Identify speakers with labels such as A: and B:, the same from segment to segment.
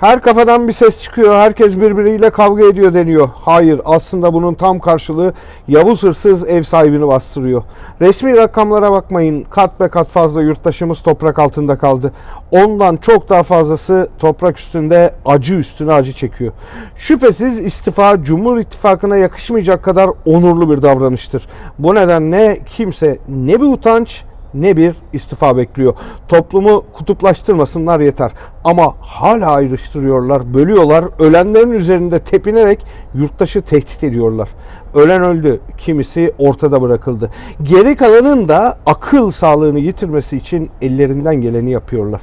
A: Her kafadan bir ses çıkıyor. Herkes birbiriyle kavga ediyor deniyor. Hayır aslında bunun tam karşılığı Yavuz hırsız ev sahibini bastırıyor. Resmi rakamlara bakmayın. Kat be kat fazla yurttaşımız toprak altında kaldı. Ondan çok daha fazlası toprak üstünde acı üstüne acı çekiyor. Şüphesiz istifa Cumhur İttifakı'na yakışmayacak kadar onurlu bir davranıştır. Bu nedenle kimse ne bir utanç ne bir istifa bekliyor. Toplumu kutuplaştırmasınlar yeter. Ama hala ayrıştırıyorlar, bölüyorlar. Ölenlerin üzerinde tepinerek yurttaşı tehdit ediyorlar. Ölen öldü, kimisi ortada bırakıldı. Geri kalanın da akıl sağlığını yitirmesi için ellerinden geleni yapıyorlar.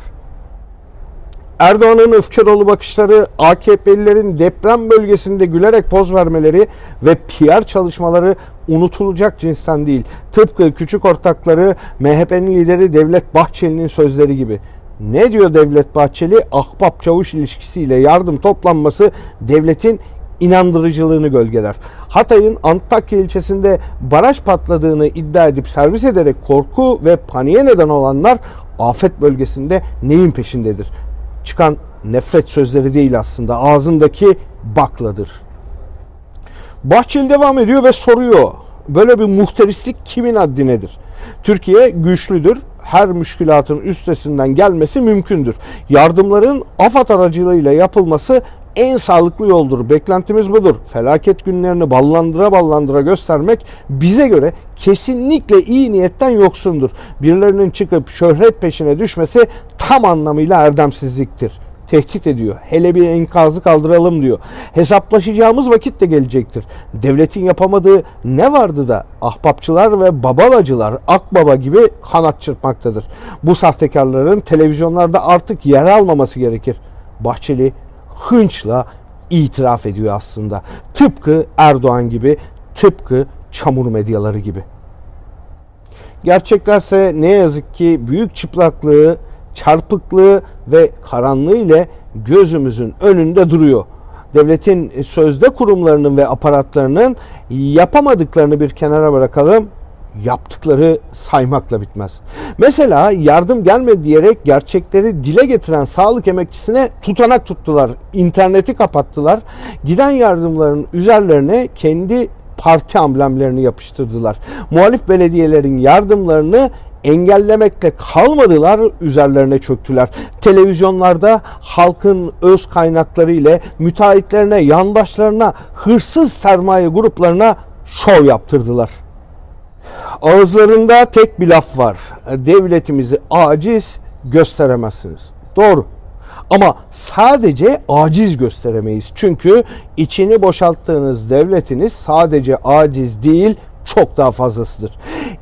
A: Erdoğan'ın öfke dolu bakışları, AKP'lilerin deprem bölgesinde gülerek poz vermeleri ve PR çalışmaları unutulacak cinsten değil. Tıpkı küçük ortakları MHP'nin lideri Devlet Bahçeli'nin sözleri gibi. Ne diyor Devlet Bahçeli? Ahbap çavuş ilişkisiyle yardım toplanması devletin inandırıcılığını gölgeler. Hatay'ın Antakya ilçesinde baraj patladığını iddia edip servis ederek korku ve paniğe neden olanlar afet bölgesinde neyin peşindedir? Çıkan nefret sözleri değil aslında ağzındaki bakladır. Bahçeli devam ediyor ve soruyor. Böyle bir muhterislik kimin haddinedir? Türkiye güçlüdür. Her müşkülatın üstesinden gelmesi mümkündür. Yardımların AFAD aracılığıyla yapılması en sağlıklı yoldur. Beklentimiz budur. Felaket günlerini ballandıra ballandıra göstermek bize göre kesinlikle iyi niyetten yoksundur. Birilerinin çıkıp şöhret peşine düşmesi tam anlamıyla erdemsizliktir tehdit ediyor. Hele bir enkazı kaldıralım diyor. Hesaplaşacağımız vakit de gelecektir. Devletin yapamadığı ne vardı da ahbapçılar ve babalacılar akbaba gibi kanat çırpmaktadır. Bu sahtekarların televizyonlarda artık yer almaması gerekir. Bahçeli hınçla itiraf ediyor aslında. Tıpkı Erdoğan gibi, tıpkı çamur medyaları gibi. Gerçeklerse ne yazık ki büyük çıplaklığı, çarpıklığı ve karanlığı ile gözümüzün önünde duruyor. Devletin sözde kurumlarının ve aparatlarının yapamadıklarını bir kenara bırakalım. Yaptıkları saymakla bitmez. Mesela yardım gelmedi diyerek gerçekleri dile getiren sağlık emekçisine tutanak tuttular. İnterneti kapattılar. Giden yardımların üzerlerine kendi parti amblemlerini yapıştırdılar. Muhalif belediyelerin yardımlarını engellemekle kalmadılar, üzerlerine çöktüler. Televizyonlarda halkın öz kaynakları ile müteahhitlerine, yandaşlarına, hırsız sermaye gruplarına şov yaptırdılar. Ağızlarında tek bir laf var. Devletimizi aciz gösteremezsiniz. Doğru. Ama sadece aciz gösteremeyiz. Çünkü içini boşalttığınız devletiniz sadece aciz değil, çok daha fazlasıdır.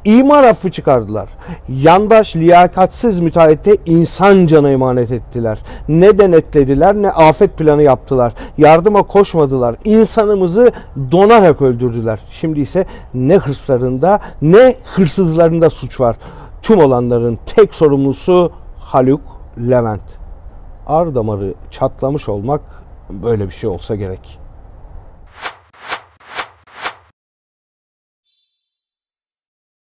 A: İmar affı çıkardılar. Yandaş liyakatsiz müteahhite insan canı emanet ettiler. Ne denetlediler ne afet planı yaptılar. Yardıma koşmadılar. İnsanımızı donarak öldürdüler. Şimdi ise ne hırslarında ne hırsızlarında suç var. Tüm olanların tek sorumlusu Haluk Levent. Ar damarı çatlamış olmak böyle bir şey olsa gerek.